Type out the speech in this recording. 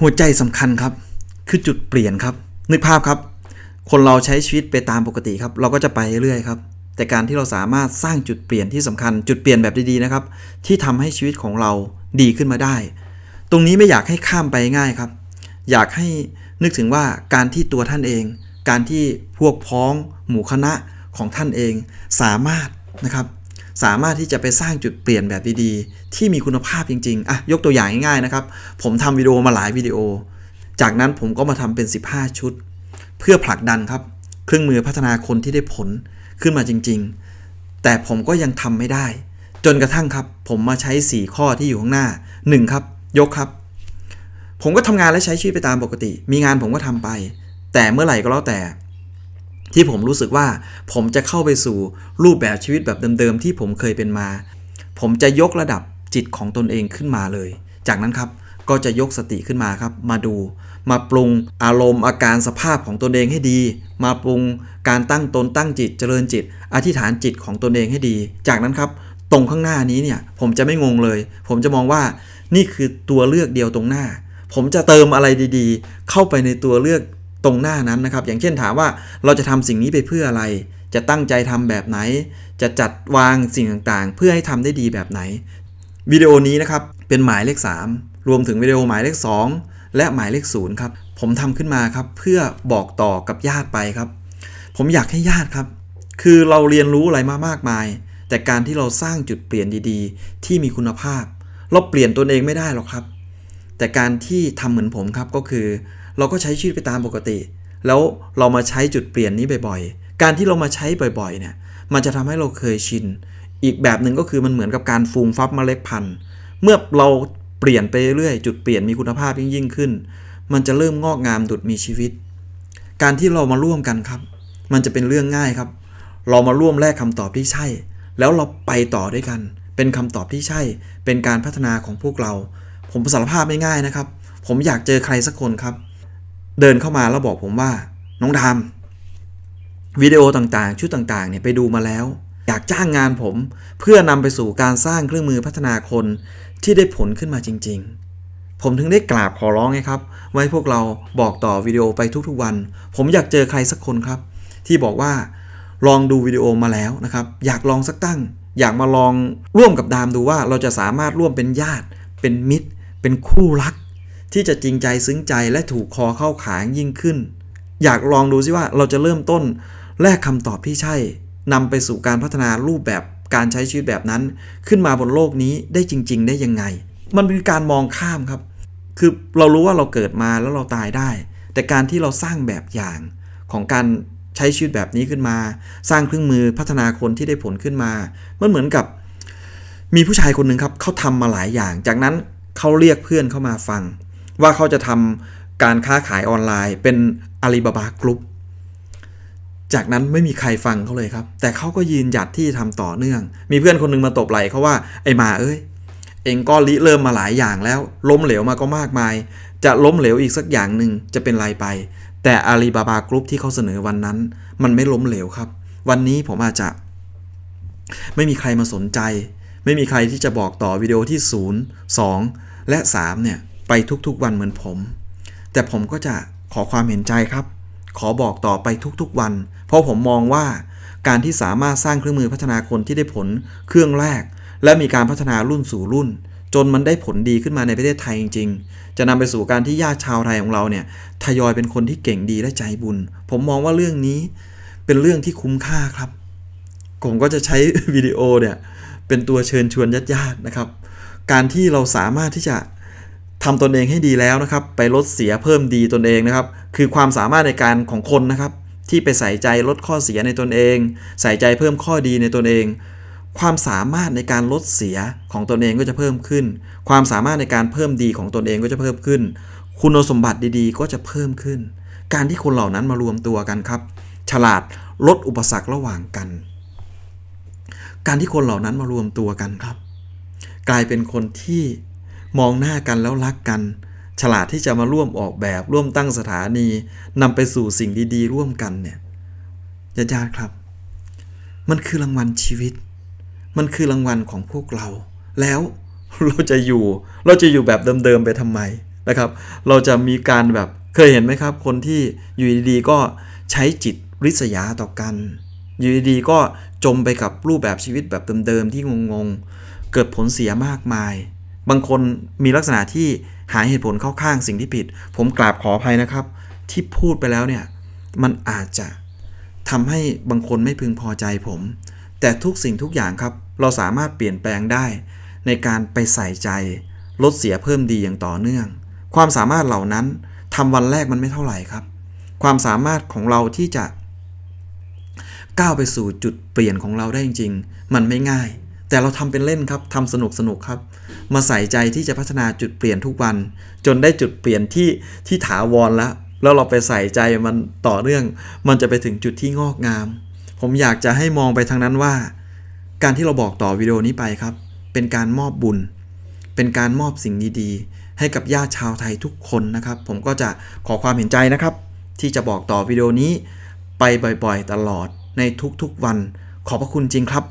หัวใจสำคัญครับ คือจุดเปลี่ยนครับ นึกภาพครับ คนเราใช้ชีวิตไปตามปกติครับ เราก็จะไปเรื่อยครับ แต่การที่เราสามารถสร้างจุดเปลี่ยนที่สำคัญ จุดเปลี่ยนแบบดีๆนะครับ ที่ทำให้ชีวิตของเราดีขึ้นมาได้ ตรงนี้ไม่อยากให้ข้ามไปง่ายครับ อยากให้นึกถึงว่าการที่ตัวท่านเอง การที่พวกพ้อง หมู่คณะของท่านเอง สามารถนะครับ สามารถที่จะไปสร้างจุดเปลี่ยนแบบดีๆ ที่มีคุณภาพจริงๆ อะ ยกตัวอย่างง่ายๆนะครับ ผมทำวิดีโอมาหลายวิดีโอ จากนั้นผมก็มาทำเป็น 15 ชุด เพื่อผลักดันครับ เครื่องมือพัฒนาคนที่ได้ผลขึ้นมาจริงๆ แต่ผมก็ยังทำไม่ได้ จนกระทั่งครับ ผมมาใช้ 4 ข้อที่อยู่ข้างหน้า 1 ครับ ยกครับ ผมก็ทำงานและใช้ชีวิตไปตามปกติ มีงานผมก็ทำไป แต่เมื่อไหร่ก็แล้วแต่ ที่ผมรู้สึกว่าผมจะเข้าไปสู่รูปแบบชีวิตแบบเดิมๆที่ผมเคยเป็นมา ผมจะยกระดับจิตของตนเองขึ้นมาเลย จากนั้นครับก็จะยกสติขึ้นมาครับ มาดู มาปรุงอารมณ์อาการสภาพของตนเองให้ดี มาปรุงการตั้งตนตั้งจิตเจริญจิต อธิษฐานจิตของตนเองให้ดี จากนั้นครับ ตรงข้างหน้านี้เนี่ยผมจะไม่งงเลย ผมจะมองว่านี่คือตัวเลือกเดียวตรงหน้า ผมจะเติมอะไรดีๆ เข้าไปในตัวเลือก ตรงหน้านั้นนะครับ อย่างเช่นถามว่าเราจะทำสิ่งนี้ไปเพื่ออะไร จะตั้งใจทำแบบไหน จะจัดวางสิ่งต่างๆ เพื่อให้ทำได้ดีแบบไหน วิดีโอนี้นะครับเป็นหมายเลข 3 รวมถึงวิดีโอหมายเลข 2 และหมายเลข0ครับผมทำขึ้นมาครับเพื่อบอกต่อกับญาติไปครับ ผมอยากให้ญาติครับ คือเราเรียนรู้อะไรมามากมาย แต่การที่เราสร้างจุดเปลี่ยนดีๆ ที่มีคุณภาพ เราเปลี่ยนตนเองไม่ได้หรอกครับ แต่การที่ทำเหมือนผมครับก็คือ เราก็ใช้ชีวิตไปตามปกติ แล้วเรามาใช้จุดเปลี่ยนนี้บ่อยๆ การที่เรามาใช้บ่อยๆเนี่ยมันจะทำให้เราเคยชิน อีกแบบหนึ่งก็คือมันเหมือนกับการฟูมฟักเมล็ดพันธุ์ เมื่อเราเปลี่ยนไปเรื่อยจุดเปลี่ยนมีคุณภาพยิ่งยิ่งขึ้น มันจะเริ่มงอกงามดุดมีชีวิต การที่เรามาร่วมกันครับ มันจะเป็นเรื่องง่ายครับ เรามาร่วมแลกคำตอบที่ใช่ แล้วเราไปต่อด้วยกัน เป็นคำตอบที่ใช่ เป็นการพัฒนาของพวกเรา ผมสารภาพไม่ง่ายนะครับ ผมอยากเจอใครสักคนครับ เดินเข้ามาแล้วบอกผมว่า น้องดามวิดีโอต่างๆ ชุดต่างๆเนี่ยไปดูมาแล้ว อยากจ้างงานผม เพื่อนำไปสู่การสร้างเครื่องมือพัฒนาคนที่ได้ผลขึ้นมาจริง ๆ ผมถึงได้กราบขอร้องไงครับ ไว้พวกเราบอกต่อวิดีโอไปทุกๆวัน ผมอยากเจอใครสักคนครับ ที่บอกว่าลองดูวิดีโอมาแล้วนะครับ อยากลองสักตั้ง อยากมาลองร่วมกับดามดูว่าเราจะสามารถร่วมเป็นญาติ เป็นมิตร เป็นคู่รัก ที่จะจริงใจซึ้งใจและถูกคอเข้าขางยิ่งขึ้น อยากลองดูซิว่าเราจะเริ่มต้นแลกคำตอบที่ใช่นำไปสู่การพัฒนารูปแบบการใช้ชีวิตแบบนั้น ขึ้นมาบนโลกนี้ได้จริง ๆ ได้ยังไง มันเป็นการมองข้ามครับ คือเรารู้ว่าเราเกิดมาแล้วเราตายได้ แต่การที่เราสร้างแบบอย่างของการใช้ชีวิตแบบนี้ขึ้นมา สร้างเครื่องมือพัฒนาคนที่ได้ผลขึ้นมา มันเหมือนกับ มีผู้ชายคนหนึ่งครับเขาทำมาหลายอย่าง จากนั้นเขาเรียกเพื่อนเข้ามาฟัง ว่าเขาจะทำการค้าขายออนไลน์ เป็นอาลีบาบากรุ๊ปจากนั้นไม่มีใครฟังเขาเลยครับ แต่เขาก็ยืนหยัดที่จะทำต่อเนื่อง มีเพื่อนคนหนึงมาตบไหล่เขาว่าไอ้มาเอ้ย เองก็ริเริ่มมาหลายอย่างแล้ว ล้มเหลวมาก็มากมาย จะล้มเหลวอีกสักอย่างหนึ่งจะเป็นไรไป แต่อาลีบาบากรุ๊ปที่เขาเสนอวันนั้น มันไม่ล้มเหลวครับ วันนี้ผมอาจจะ ไม่มีใครมาสนใจ ไม่มีใครที่จะบอกต่อวิดีโอที่ 0 2 และ 3 เนี่ย ไปทุกๆวันเหมือนผม แต่ผมก็จะขอความเห็นใจครับ ขอบอกต่อไปทุกๆวัน เพราะผมมองว่าการที่สามารถสร้างเครื่องมือพัฒนาคนที่ได้ผลเครื่องแรก และมีการพัฒนารุ่นสู่รุ่น จนมันได้ผลดีขึ้นมาในประเทศไทยจริง ๆ จะนำไปสู่การที่ญาติชาวไทยของเราเนี่ยทยอยเป็นคนที่เก่งดีและใจบุญ ผมมองว่าเรื่องนี้เป็นเรื่องที่คุ้มค่าครับ ผมก็จะใช้วิดีโอเนี่ยเป็นตัวเชิญชวนญาติๆนะครับ การที่เราสามารถที่จะ ทำตนเองให้ดีแล้วนะครับ ไปลดเสียเพิ่มดีตนเองนะครับ คือความสามารถในการของคนนะครับ ที่ไปใส่ใจลดข้อเสียในตนเอง ใส่ใจเพิ่มข้อดีในตนเอง ความสามารถในการลดเสียของตนเองก็จะเพิ่มขึ้น ความสามารถในการเพิ่มดีของตนเองก็จะเพิ่มขึ้น คุณสมบัติดีๆ ก็จะเพิ่มขึ้น การที่คนเหล่านั้นมารวมตัวกันครับ ฉลาดลดอุปสรรคระหว่างกัน การที่คนเหล่านั้นมารวมตัวกันครับ กลายเป็นคนที่ มองหน้ากันแล้วรักกัน ฉลาดที่จะมาร่วมออกแบบร่วมตั้งสถานีนำไปสู่สิ่งดีๆ ร่วมกันเนี่ยญาติๆครับ มันคือรางวัลชีวิต มันคือรางวัลของพวกเรา แล้วเราจะอยู่ เราจะอยู่แบบเดิมๆไปทำไมนะครับ เราจะมีการแบบเคยเห็นไหมครับ คนที่อยู่ดีๆก็ใช้จิตริษยาต่อกัน อยู่ดีๆก็จมไปกับรูปแบบชีวิตแบบเดิมๆที่งงๆ เกิดผลเสียมากมาย บางคนมีลักษณะที่หาเหตุผลเข้าข้างสิ่งที่ผิด ผมกราบขออภัยนะครับ ที่พูดไปแล้วเนี่ย มันอาจจะทำให้บางคนไม่พึงพอใจผม แต่ทุกสิ่งทุกอย่างครับ เราสามารถเปลี่ยนแปลงได้ ในการไปใส่ใจ ลดเสียเพิ่มดีอย่างต่อเนื่อง ความสามารถเหล่านั้นทำวันแรกมันไม่เท่าไหร่ครับ ความสามารถของเราที่จะก้าวไปสู่จุดเปลี่ยนของเราได้จริง ๆ มันไม่ง่าย แต่เราทำเป็นเล่นครับทำสนุกสนุกๆครับ มาใส่ใจที่จะพัฒนาจุดเปลี่ยนทุกวัน จนได้จุดเปลี่ยนที่ที่ถาวรแล้ว แล้วเราไปใส่ใจมันต่อเนื่อง มันจะไปถึงจุดที่งอกงาม ผมอยากจะให้มองไปทางนั้นว่า การที่เราบอกต่อวิดีโอนี้ไปครับ เป็นการมอบบุญ เป็นการมอบสิ่งดีๆ ให้กับญาติชาวไทยทุกคนนะครับ ผมก็จะขอความเห็นใจนะครับ ที่จะบอกต่อวิดีโอนี้ ไปบ่อยๆ ตลอดในทุกๆวัน ขอบพระคุณจริงครับ